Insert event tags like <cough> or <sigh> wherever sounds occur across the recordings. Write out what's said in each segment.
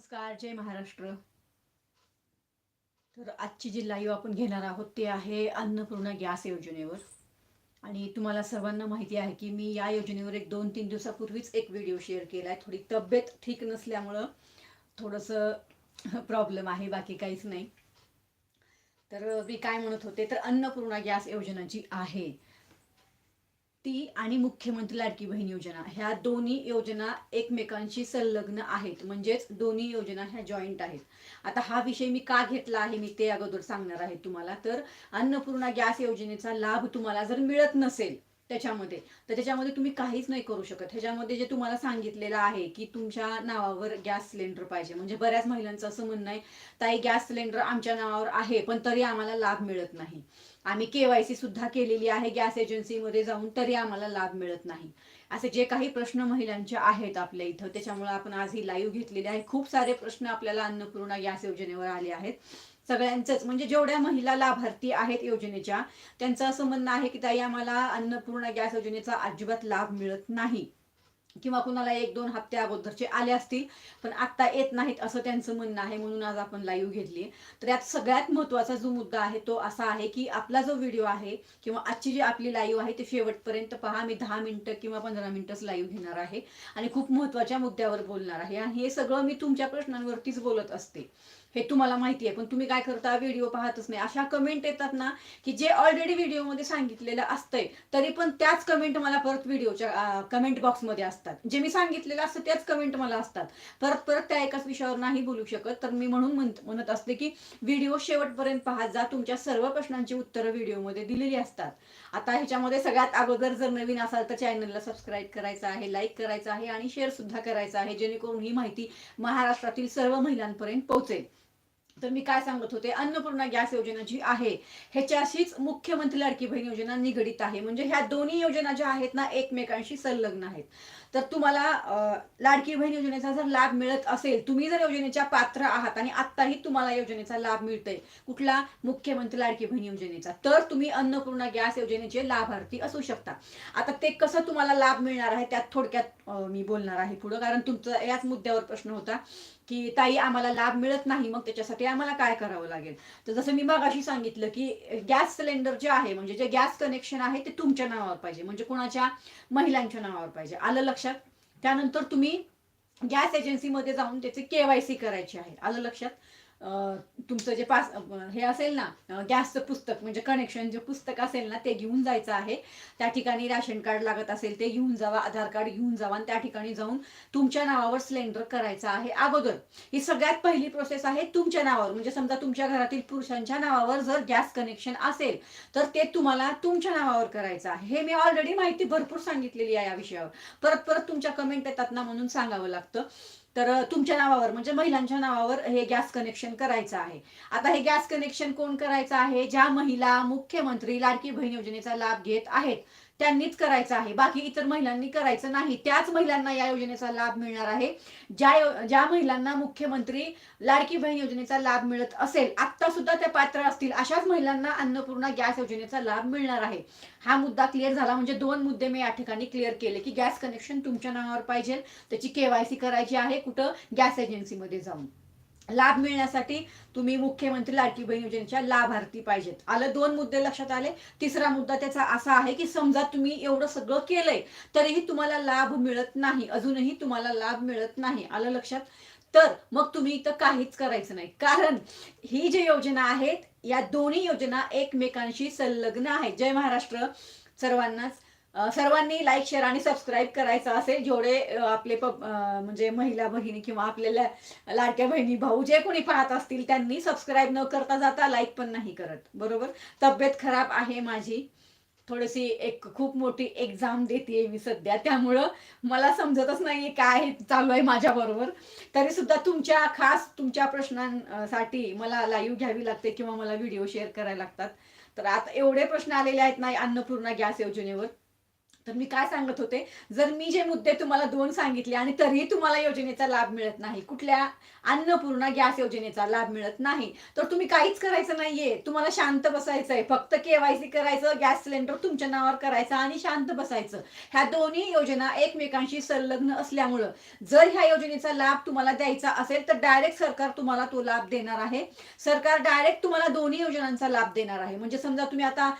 नमस्कार जय महाराष्ट्र. तर आजची जी लाईव्ह आपण घेणार आहोत ते आहे अन्नपूर्णा गॅस योजनेवर. आणि तुम्हाला सर्वांना माहिती आहे की मी या योजनेवर एक दोन तीन दिवसापूर्वीच एक व्हिडिओ शेअर केला आहे थोडी तब्येत ठीक नसल्यामुळं थोडंसं प्रॉब्लेम आहे बाकी काहीच नाही. तर मी काय म्हणत होते तर अन्नपूर्णा गॅस योजना जी आहे. ती आणि मुख्यमंत्री लाडकी बहीण योजना. ह्या दोन्ही योजना एकमेकांशी संलग्न आहेत. म्हणजेच दोन्ही योजना ह्या जॉईंट आहेत. आता हा विषय मी का घेतला आहे मी ते अगोदर सांगणार आहे तुम्हाला. तर अन्नपूर्णा गॅस योजनेचा लाभ तुम्हाला जर मिळत नसेल त्याच्यामध्ये तर त्याच्यामध्ये तुम्ही काहीच नाही करू शकत. ह्याच्यामध्ये जे तुम्हाला सांगितलेलं आहे की तुमच्या नावावर गॅस सिलेंडर पाहिजे. म्हणजे बऱ्याच महिलांचं असं म्हणणं आहे ताई गॅस सिलेंडर आमच्या नावावर आहे पण तरी आम्हाला लाभ मिळत नाही. आम्ही केवायसी सुद्धा केलेली आहे गॅस एजन्सीमध्ये जाऊन तरी आम्हाला लाभ मिळत नाही. असे जे काही प्रश्न महिलांचे आहेत आपल्या इथं त्याच्यामुळे आपण आज ही लाईव्ह घेतलेली आहे. खूप सारे प्रश्न आपल्याला अन्नपूर्णा गॅस योजनेवर आले आहेत. सगळ्यांचंच म्हणजे जेवढ्या महिला लाभार्थी आहेत योजनेच्या त्यांचं असं म्हणणं आहे की ताई आम्हाला अन्नपूर्णा गॅस योजनेचा अजिबात लाभ मिळत नाही. किंवा कुणाला एक दोन हप्ते अगोदरचे आले असतील पण आत्ता येत नाहीत असं त्यांचं म्हणणं आहे म्हणून आज आपण लाईव्ह घेतली तर यात सगळ्यात महत्त्वाचा जो मुद्दा आहे तो असा आहे की आपला जो व्हिडिओ आहे किंवा आजची जी आपली लाईव्ह आहे ते शेवटपर्यंत पहा. मी दहा मिनिटं किंवा पंधरा मिनिटच लाईव्ह घेणार आहे आणि खूप महत्त्वाच्या मुद्द्यावर बोलणार आहे. आणि हे सगळं मी तुमच्या प्रश्नांवरतीच बोलत असते. हे तुम्हाला माहिती आहे पण तुम्ही काय करता व्हिडिओ पाहतच नाही. अशा कमेंट येतात ना की जे ऑलरेडी व्हिडिओमध्ये सांगितलेलं असतंय तरी पण त्याच कमेंट मला परत व्हिडिओच्या कमेंट बॉक्समध्ये असतात. जे मी सांगितलेलं असतं त्याच कमेंट मला असतात. परत परत त्या एकाच विषयावर नाही बोलू शकत. तर मी म्हणून म्हणत म्हणत असते की व्हिडिओ शेवटपर्यंत पाहत जा. तुमच्या सर्व प्रश्नांची उत्तरं व्हिडिओमध्ये दिलेली असतात. आता ह्याच्यामध्ये सगळ्यात अगोदर जर नवीन असाल तर चॅनलला सबस्क्राईब करायचं आहे लाईक करायचं आहे आणि शेअर सुद्धा करायचं आहे जेणेकरून ही माहिती महाराष्ट्रातील सर्व महिलांपर्यंत पोहोचेल. तर मी काय सांगत होते? अन्नपूर्णा गॅस योजना जी आहे ह्याच्याशीच मुख्यमंत्री लाडकी बहीण योजना निगडीत आहे. म्हणजे ह्या दोन्ही योजना ज्या आहेत ना एकमेकांशी संलग्न आहेत. तर तुम्हाला लाडकी बहीण योजनेचा जर लाभ मिळत असेल तुम्ही जर योजनेच्या पात्र आहात आणि आत्ताही तुम्हाला योजनेचा लाभ मिळतोय कुठला? मुख्यमंत्री लाडकी बहीण योजनेचा. तर तुम्ही अन्नपूर्णा गॅस योजनेचे लाभार्थी असू शकता. आता ते कसं तुम्हाला लाभ मिळणार आहे त्यात थोडक्यात मी बोलणार आहे पुढं कारण तुमचा याच मुद्द्यावर प्रश्न होता. की ताई आम्हाला लाभ मिळत नाही मग त्याच्यासाठी आम्हाला काय करावं लागेल? तर जसं मी मागाशी सांगितलं की गॅस सिलेंडर जे आहे म्हणजे जे गॅस कनेक्शन आहे ते तुमच्या नावावर पाहिजे म्हणजे कुणाच्या महिलांच्या नावावर पाहिजे. आलं लक्षात? त्यानंतर तुम्ही गॅस एजन्सीमध्ये जाऊन त्याचे केवायसी करायची आहे. आलं लक्षात? तुमचं जे पास हे असेल ना गॅसचं पुस्तक म्हणजे कनेक्शन जे पुस्तक असेल ना ते घेऊन जायचं आहे. त्या ठिकाणी राशन कार्ड लागत असेल ते घेऊन जावा आधार कार्ड घेऊन जावा आणि त्या ठिकाणी जाऊन तुमच्या नावावर सिलेंडर करायचं आहे अगोदर. ही सगळ्यात पहिली प्रोसेस आहे तुमच्या नावावर. म्हणजे समजा तुमच्या घरातील पुरुषांच्या नावावर जर गॅस कनेक्शन असेल तर ते तुम्हाला तुमच्या नावावर करायचं आहे. हे मी ऑलरेडी माहिती भरपूर सांगितलेली आहे या विषयावर. परत परत तुमच्या कमेंट येतात ना म्हणून सांगावं लागतं. तर तुमच्या नावावर म्हणजे महिलांच्या नावावर हे गॅस कनेक्शन करायचं आहे. आता हे गॅस कनेक्शन कोण करायचं आहे? ज्या महिला मुख्यमंत्री लाडकी बहीण योजनेचा लाभ घेत आहेत. त्यांनीच करायचं आहे. बाकी इतर महिलांनी करायचं नाही. त्याच महिलांना या योजनेचा लाभ मिळणार आहे. ज्या ज्या महिलांना मुख्यमंत्री लाडकी बहीण योजनेचा लाभ मिळत असेल आता सुद्धा त्या पात्र असतील अशाच महिलांना अन्नपूर्णा गॅस योजनेचा लाभ मिळणार आहे. हा मुद्दा क्लिअर झाला. म्हणजे दोन मुद्दे मी या ठिकाणी क्लिअर केले की गॅस कनेक्शन तुमच्या नावावर पाहिजे. त्याची केवायसी करायची आहे. कुठं? गॅस एजन्सीमध्ये जाऊन. लाभ मिळण्यासाठी तुम्ही मुख्यमंत्री लाडकी बहीण योजनेच्या लाभार्थी पाहिजेत. आलं दोन मुद्दे लक्षात आले. तिसरा मुद्दा त्याचा असा आहे की समजा तुम्ही एवढं सगळं केलंय तरीही तुम्हाला लाभ मिळत नाही. अजूनही तुम्हाला लाभ मिळत नाही. आलं लक्षात? तर मग तुम्ही इथं काहीच करायचं नाही. कारण ही जी योजना आहेत या दोन्ही योजना एकमेकांशी संलग्न आहेत. जय महाराष्ट्र. सर्वांनाच सर्वांनी लाईक शेअर आणि सबस्क्राईब करायचं असेल जेवढे आपले प म्हणजे महिला बहिणी किंवा आपल्याला लाडक्या बहिणी भाऊ जे कोणी पाहत असतील त्यांनी सबस्क्राईब न करता जाता लाईक पण नाही करत. बरोबर? तब्येत खराब आहे माझी. थोडीशी एक खूप मोठी एक्झाम देते मी सध्या. त्यामुळं मला समजतच नाहीये काय चालू आहे माझ्या बरोबर. तरी सुद्धा तुमच्या खास तुमच्या प्रश्नांसाठी मला लाईव्ह घ्यावी लागते किंवा मला व्हिडिओ शेअर करायला लागतात. तर आता एवढे प्रश्न आलेले आहेत ना अन्नपूर्णा गॅस योजनेवर. तर मी काय सांगत होते? जर मी जे मुद्दे तुम्हाला दोन सांगितले आणि तरीही तुम्हाला योजनेचा लाभ मिळत नाही कुठल्या अन्नपूर्णा गॅस योजनेचा लाभ मिळत नाही तर तुम्ही काहीच करायचं नाहीये. तुम्हाला शांत बसायचंय फक्त केवायसी करायचं गॅस सिलेंडर तुमच्या नावावर करायचं आणि शांत बसायचं. ह्या दोन्ही योजना एकमेकांशी संलग्न असल्यामुळं जर ह्या योजनेचा लाभ तुम्हाला द्यायचा असेल तर डायरेक्ट सरकार तुम्हाला तो लाभ देणार आहे. सरकार डायरेक्ट तुम्हाला दोन्ही योजनांचा लाभ देणार आहे. म्हणजे समजा तुम्ही आता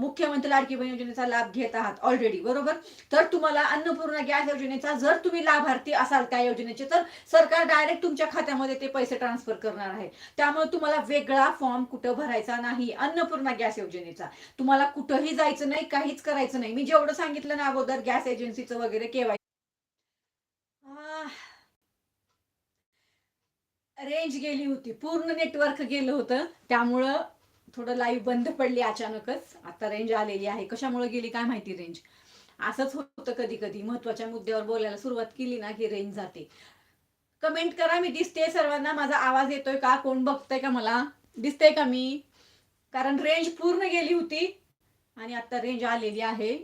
मुख्यमंत्री लाडकी बहीण योजनेचा लाभ घेत आहात ऑलरेडी बरोबर? तर तुम्हाला अन्नपूर्णा गॅस योजनेचा जर तुम्ही लाभार्थी असाल त्या योजनेचे तर सरकार डायरेक्ट तुमच्या खात्यामध्ये ते पैसे ट्रान्सफर करणार आहे. त्यामुळे तुम्हाला वेगळा फॉर्म कुठं भरायचा नाही अन्नपूर्णा गॅस योजनेचा. तुम्हाला कुठंही जायचं नाही काहीच करायचं नाही. मी जेवढं सांगितलं ना अगोदर गॅस एजन्सीचं वगैरे केवाय रेंज गेली होती. पूर्ण नेटवर्क गेलं होतं. त्यामुळं थोडं लाईव्ह बंद पडली अचानकच. आता रेंज आलेली आहे. कशामुळे गेली काय माहिती रेंज? असंच होतं कधी कधी महत्त्वाच्या मुद्द्यावर बोलायला सुरुवात केली ना की रेंज जाते. कमेंट करा मी दिसते सर्वांना माझा आवाज येतोय का? कोण बघतंय का मला? दिसतंय का मी? कारण रेंज पूर्ण गेली होती आणि आता रेंज आलेली आहे.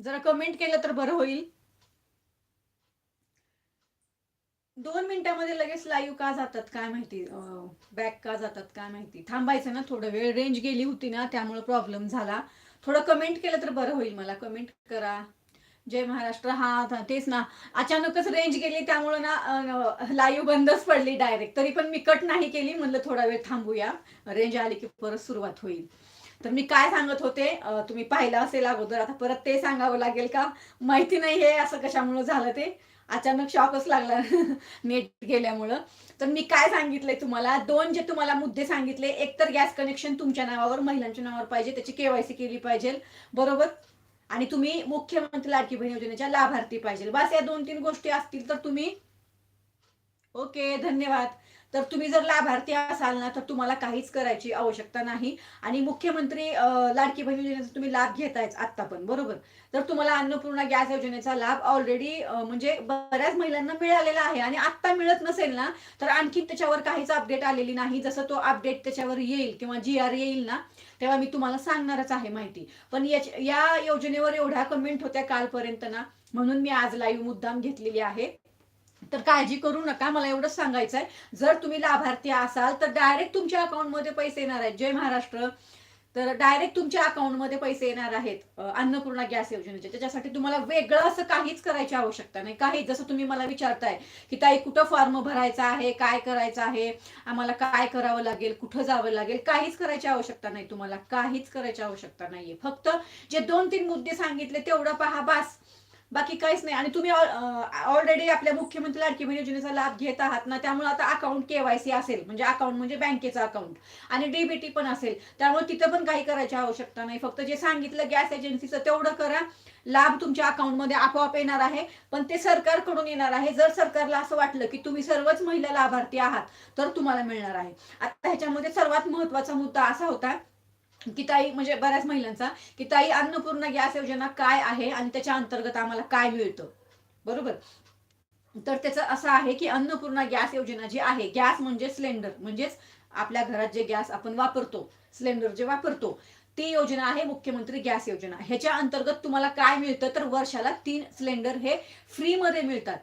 जरा कमेंट केलं तर बरं होईल. दोन मिनिटामध्ये लगेच लाईव्ह का जातात काय माहिती? बॅक का जातात काय माहिती? थांबायचं ना थोडं वेळ. रेंज गेली होती ना त्यामुळे प्रॉब्लेम झाला. थोडं कमेंट केलं तर बरं होईल मला. कमेंट करा. जय महाराष्ट्र. हा तेच ना. अचानकच रेंज गेली त्यामुळं ना लाईव्ह बंदच पडली डायरेक्ट तरी पण मी कट नाही केली. म्हणलं थोडा वेळ थांबूया. रेंज आली की परत सुरुवात होईल. तर मी काय सांगत होते तुम्ही पाहिलं असेल अगोदर. आता परत ते सांगावं लागेल का? माहिती नाही हे असं कशामुळे झालं ते. अचानक शॉकच लागला <laughs> नेट गेल्यामुळं. तर मी काय सांगितलंय तुम्हाला? दोन जे तुम्हाला मुद्दे सांगितले एक तर गॅस कनेक्शन तुमच्या नावावर महिलांच्या नावावर पाहिजे त्याची केवायसी केली पाहिजे. बरोबर? आणि तुम्ही मुख्यमंत्री लाडकी बहीण योजनेच्या लाभार्थी पाहिजे. बस या दोन तीन गोष्टी असतील तर तुम्ही ओके धन्यवाद. तर तुम्ही जर लाभार्थी असाल ना तर तुम्हाला काहीच करायची आवश्यकता नाही. आणि मुख्यमंत्री लाडकी बहीण योजनेचा तुम्ही लाभ घेतायच आत्ता पण बरोबर? तर तुम्हाला अन्नपूर्णा गॅस योजनेचा लाभ ऑलरेडी म्हणजे बऱ्याच महिलांना मिळालेला आहे आणि आत्ता मिळत नसेल ना तर आणखी त्याच्यावर काहीच अपडेट आलेली नाही. जसं तो अपडेट त्याच्यावर येईल किंवा जी आर येईल ना तेव्हा मी तुम्हाला सांगणारच आहे माहिती. पण या योजनेवर एवढ्या कमेंट होत्या कालपर्यंत ना म्हणून मी आज लाईव्ह मुद्दाम घेतलेली आहे. तर काळजी करू नका मला एवढंच सांगायचं आहे जर तुम्ही लाभार्थी असाल तर डायरेक्ट तुमच्या अकाउंटमध्ये पैसे येणार आहेत. जय महाराष्ट्र. तर डायरेक्ट तुमच्या अकाउंटमध्ये पैसे येणार आहेत अन्नपूर्णा गॅस योजनेचे. त्याच्यासाठी तुम्हाला वेगळं असं काहीच करायची आवश्यकता नाही. काही जसं तुम्ही मला विचारताय की ताई कुठं फॉर्म भरायचा आहे? काय करायचं आहे? आम्हाला काय करावं लागेल? कुठं जावं लागेल? काहीच करायची आवश्यकता नाही तुम्हाला. काहीच करायची आवश्यकता नाहीये. फक्त जे दोन तीन मुद्दे सांगितले तेवढं पहा बास. बाकी काहीच नाही. आणि तुम्ही ऑलरेडी आपल्या मुख्यमंत्री लाडकी बहीण योजनेचा लाभ घेत आहात ना त्यामुळे आता अकाउंट केवायसी असेल. म्हणजे अकाउंट म्हणजे बँकेचं अकाउंट आणि डीबीटी पण असेल. त्यामुळे तिथं पण काही करायची आवश्यकता नाही. फक्त जे सांगितलं गॅस एजन्सीचं तेवढं करा. लाभ तुमच्या अकाउंटमध्ये आपोआप येणार आहे. पण ते सरकारकडून येणार आहे. जर सरकारला असं वाटलं की तुम्ही सर्वच महिला लाभार्थी आहात तर तुम्हाला मिळणार आहे. आता ह्याच्यामध्ये सर्वात महत्त्वाचा मुद्दा असा होता की ताई म्हणजे बऱ्याच महिलांचा की ताई अन्नपूर्णा गॅस योजना काय आहे आणि त्याच्या अंतर्गत आम्हाला काय मिळतं? बरोबर? तर त्याचं असं आहे की अन्नपूर्णा गॅस योजना जी आहे गॅस म्हणजे सिलेंडर म्हणजेच आपल्या घरात जे गॅस आपण वापरतो सिलेंडर जे वापरतो ती योजना आहे मुख्यमंत्री गॅस योजना. ह्याच्या अंतर्गत तुम्हाला काय मिळतं? तर वर्षाला तीन सिलेंडर हे फ्रीमध्ये मिळतात.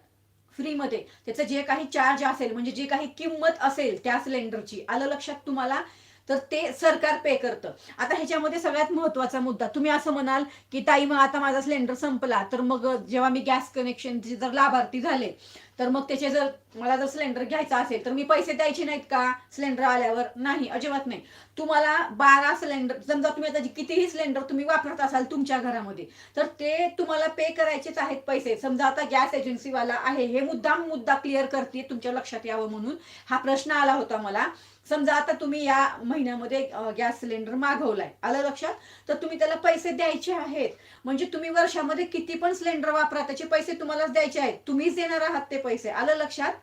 फ्रीमध्ये. त्याचं जे काही चार्ज असेल म्हणजे जे काही किंमत असेल त्या सिलेंडरची आलं लक्षात तुम्हाला? तर ते सरकार पे करतं. आता ह्याच्यामध्ये सगळ्यात महत्त्वाचा मुद्दा तुम्ही असं म्हणाल की ताई मग आता माझा सिलेंडर संपला तर मग जेव्हा मी गॅस कनेक्शनचे जर लाभार्थी झाले तर मग त्याचे जर मला जर सिलेंडर घ्यायचा असेल तर मी पैसे द्यायचे नाहीत का? सिलेंडर आल्यावर नाही अजिबात नाही. तुम्हाला बारा सिलेंडर समजा तुम्ही आता कितीही सिलेंडर तुम्ही वापरत असाल तुमच्या घरामध्ये तर ते तुम्हाला पे करायचेच आहेत पैसे. समजा आता गॅस एजन्सीवाला आहे हे मुद्दाम मुद्दा क्लिअर करते तुमच्या लक्षात यावं म्हणून हा प्रश्न आला होता मला. समजा आता तुम्ही या महिन्यामध्ये गॅस सिलेंडर मागवलाय. आलं लक्षात? तर तुम्ही त्याला पैसे द्यायचे आहेत. म्हणजे तुम्ही वर्षामध्ये किती पण सिलेंडर वापरा त्याचे पैसे तुम्हालाच द्यायचे आहेत. तुम्हीच देणार आहात ते पैसे. आलं लक्षात?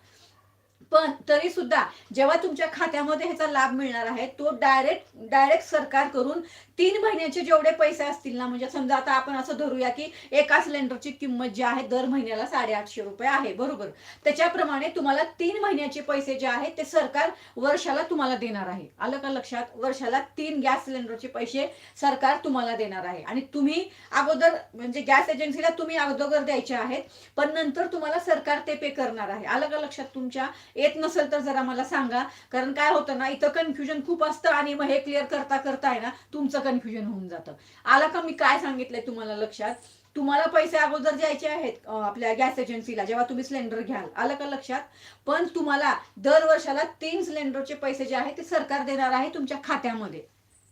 पण तरी सुद्धा जेव्हा तुमच्या खात्यामध्ये ह्याचा लाभ मिळणार आहे तो डायरेक्ट डायरेक्ट सरकार करून तीन महिन्याचे जेवढे पैसे असतील ना म्हणजे समजा आता आपण असं धरूया की एका सिलेंडरची किंमत जी आहे दर महिन्याला साडेआठशे रुपये आहे बरोबर? त्याच्याप्रमाणे तुम्हाला तीन महिन्याचे पैसे जे आहेत ते सरकार वर्षाला तुम्हाला देणार आहे. आलं का लक्षात? वर्षाला तीन गॅस सिलेंडरचे पैसे सरकार तुम्हाला देणार आहे. आणि तुम्ही अगोदर म्हणजे गॅस एजन्सीला तुम्ही अगोदर द्यायचे आहेत पण नंतर तुम्हाला सरकार ते पे करणार आहे. आलं का लक्षात तुमच्या? येत नसेल तर जरा मला सांगा. कारण काय होतं ना इथं कन्फ्युजन खूप असतं आणि मग हे क्लिअर करता करता आहे ना तुमचं कन्फ्युजन होऊन जातं. आलं का मी काय सांगितलंय तुम्हाला लक्षात? तुम्हाला पैसे अगोदर द्यायचे आहेत आपल्या गॅस एजन्सीला जेव्हा तुम्ही सिलेंडर घ्याल. आलं का लक्षात? पण तुम्हाला दर वर्षाला तीन सिलेंडरचे पैसे जे आहेत ते सरकार देणार आहे तुमच्या खात्यामध्ये.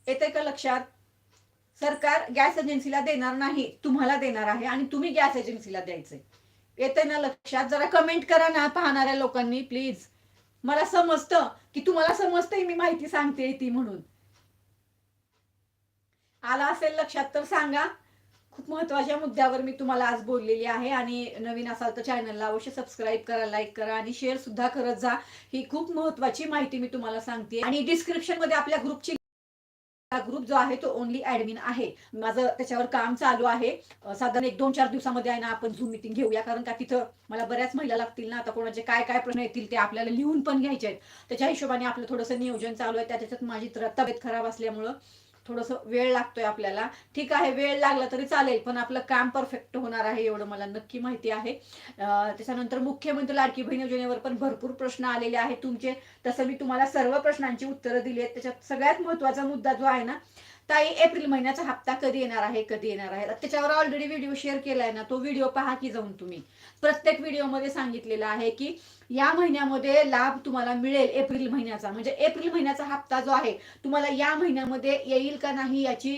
येते का लक्षात? सरकार गॅस एजन्सीला देणार नाही तुम्हाला देणार आहे आणि तुम्ही गॅस एजन्सीला द्यायचे येते ना लक्षात? जरा कमेंट करा ना पाहणाऱ्या लोकांनी प्लीज मला समजतं की तुम्हाला समजतंय मी माहिती सांगते ती म्हणून. आला असेल लक्षात तर सांगा. खूप महत्त्वाच्या मुद्द्यावर मी तुम्हाला आज बोललेली आहे आणि नवीन असाल तर चॅनलला अवश्य सबस्क्राईब करा लाईक करा आणि शेअर सुद्धा करत जा. ही खूप महत्वाची माहिती मी तुम्हाला सांगते. आणि डिस्क्रिप्शनमध्ये आपल्या ग्रुपची ग्रुप जो आहे तो ओनली ऍडमिन आहे. माझं त्याच्यावर काम चालू आहे. साधारण एक दोन चार दिवसामध्ये आहे ना आपण झूम मिटिंग घेऊया. कारण का तिथं मला बऱ्याच महिला लागतील ना आता कोणाचे काय काय प्रश्न येतील ते आपल्याला लिहून पण घ्यायचे आहेत. त्याच्या हिशोबाने आपलं थोडंसं नियोजन चालू आहे. त्या- त्याच्यात माझी तब्येत खराब असल्यामुळं थोडंसं वेळ लागतोय आपल्याला. ठीक आहे वेळ लागला तरी चालेल पण आपलं काम परफेक्ट होणार आहे एवढं मला नक्की माहिती आहे. त्याच्यानंतर मुख्यमंत्री लाडकी बहीण योजनेवर पण भरपूर प्रश्न आलेले आहेत. तुमचे तसं मी तुम्हाला सर्व प्रश्नांची उत्तरं दिली आहेत. त्याच्यात सगळ्यात महत्त्वाचा मुद्दा जो आहे ना ताई एप्रिल महिन्याचा हप्ता कधी येणार आहे कधी येणार आहे? त्याच्यावर ऑलरेडी व्हिडिओ शेअर केलाय ना तो व्हिडिओ पहा की जाऊन तुम्ही. प्रत्येक व्हिडिओमध्ये सांगितलेला आहे की या महिन्यामध्ये लाभ तुम्हाला मिळेल एप्रिल महिन्याचा. म्हणजे एप्रिल महिन्याचा हप्ता जो आहे तुम्हाला या महिन्यामध्ये येईल का नाही याची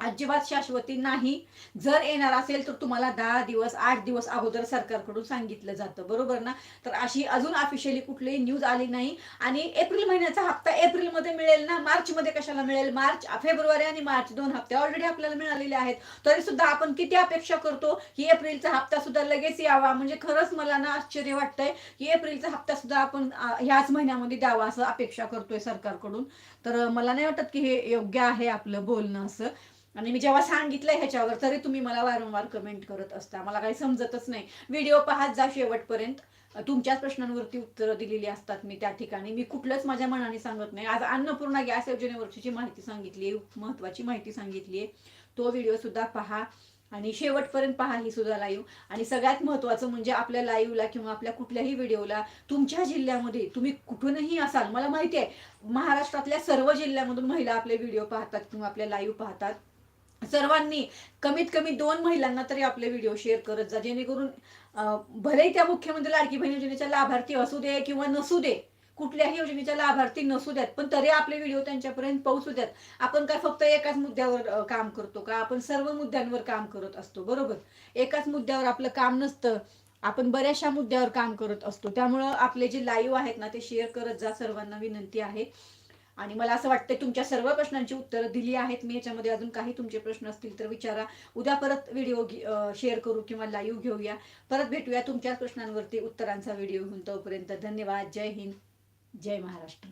अजिबात शाश्वती नाही. जर येणार असेल तर तुम्हाला दहा दिवस आठ दिवस अगोदर सरकारकडून सांगितलं जातं. बरोबर ना? तर अशी अजून ऑफिशियली कुठलीही न्यूज आली नाही. आणि एप्रिल महिन्याचा हप्ता एप्रिलमध्ये मिळेल ना? मार्चमध्ये कशाला मिळेल? मार्च फेब्रुवारी आणि मार्च दोन हप्ते ऑलरेडी आपल्याला मिळालेले आहेत. तरी सुद्धा आपण किती अपेक्षा करतो की एप्रिलचा हप्ता सुद्धा लगेच यावा? म्हणजे खरंच मला ना आश्चर्य वाटतंय की एप्रिलचा हप्ता सुद्धा आपण ह्याच महिन्यामध्ये द्यावा असं अपेक्षा करतोय सरकारकडून. तर मला नाही वाटत की हे योग्य आहे आपलं बोलणं असं. आणि मी जेव्हा सांगितलं ह्याच्यावर तरी तुम्ही मला वारंवार कमेंट करत असता. मला काही समजतच नाही. व्हिडिओ पाहत जा शेवटपर्यंत. तुमच्याच प्रश्नांवरती उत्तरं दिलेली असतात मी त्या ठिकाणी. मी कुठलंच माझ्या मनाने सांगत नाही. आज अन्नपूर्णा गॅस योजनेवरची माहिती सांगितली महत्वाची माहिती सांगितली आहे तो व्हिडिओ सुद्धा पहा. आणि शेवटपर्यंत पहा ही सुद्धा लाईव्ह आणि सगळ्यात महत्वाचं म्हणजे आपल्या लाईव्हला किंवा आपल्या कुठल्याही व्हिडिओला तुमच्या जिल्ह्यामध्ये तुम्ही कुठूनही असाल मला माहिती आहे महाराष्ट्रातल्या सर्व जिल्ह्यामधून महिला आपले व्हिडिओ पाहतात किंवा आपल्या लाईव्ह पाहतात. सर्वांनी कमीत कमी दोन महिलांना तरी आपले व्हिडिओ शेअर करत जा जेणेकरून भलेही त्या मुख्यमंत्री लाडकी बहीण योजनेच्या लाभार्थी असू दे किंवा नसू दे कुठल्याही योजनेच्या लाभार्थी नसू द्यात पण तरी आपले व्हिडिओ त्यांच्यापर्यंत पोहोचू द्यात. आपण काय फक्त एकाच मुद्द्यावर काम करतो का? आपण सर्व मुद्द्यांवर काम करत असतो बरोबर? एकाच मुद्द्यावर आपलं काम नसतं आपण बऱ्याचशा मुद्द्यावर काम करत असतो. त्यामुळं आपले जे लाईव्ह आहेत ना ते शेअर करत जा सर्वांना विनंती आहे. आणि मला असं वाटतं तुमच्या सर्व प्रश्नांची उत्तरं दिली आहेत. मी याच्यामध्ये अजून काही तुमचे प्रश्न असतील तर विचारा. उद्या परत व्हिडिओ शेअर करू किंवा लाईव्ह घेऊया. परत भेटूया तुमच्याच प्रश्नांवरती उत्तरांचा व्हिडिओ घेऊन तोपर्यंत धन्यवाद. जय हिंद. जय महाराष्ट्र.